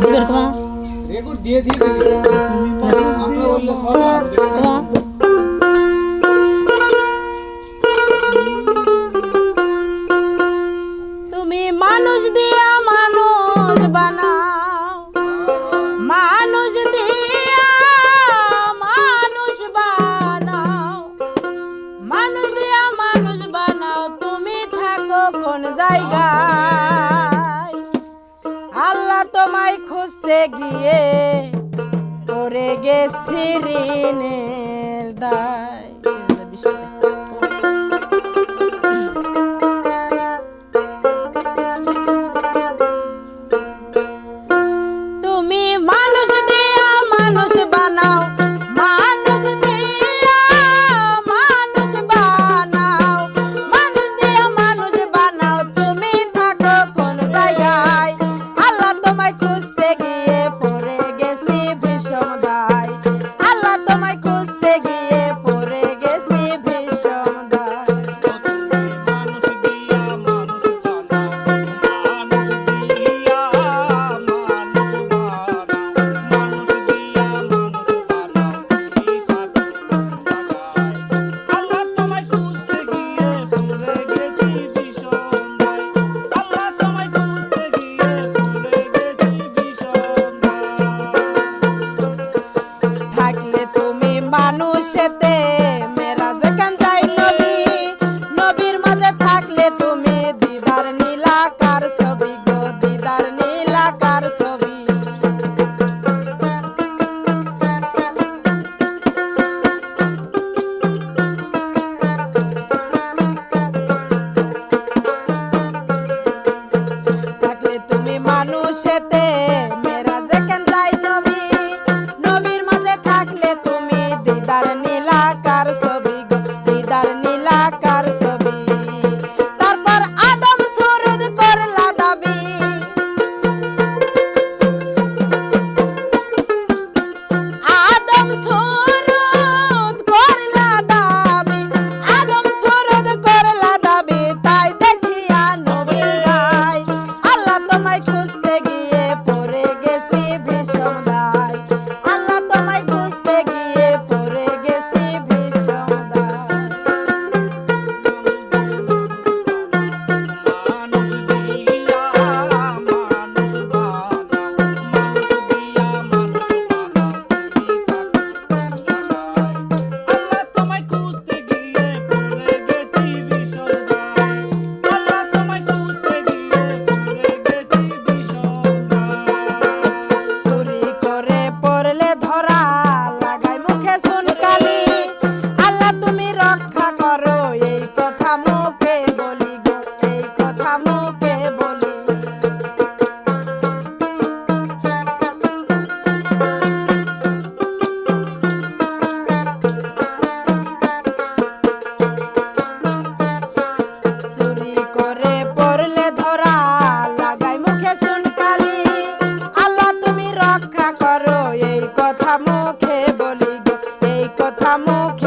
দিবের কমা record দিয়ে দিয়ে দিছি। আমরা বললে কমা তুমি মানুষ দিয়া মানুষ বানাও। দিয়া বানাও। তুমি জায়গা তোমায় খুঁজতে গিয়ে পড়ে গেছি ঋণের দায় এই কথা মুখে বলি গো এই কথা মুখে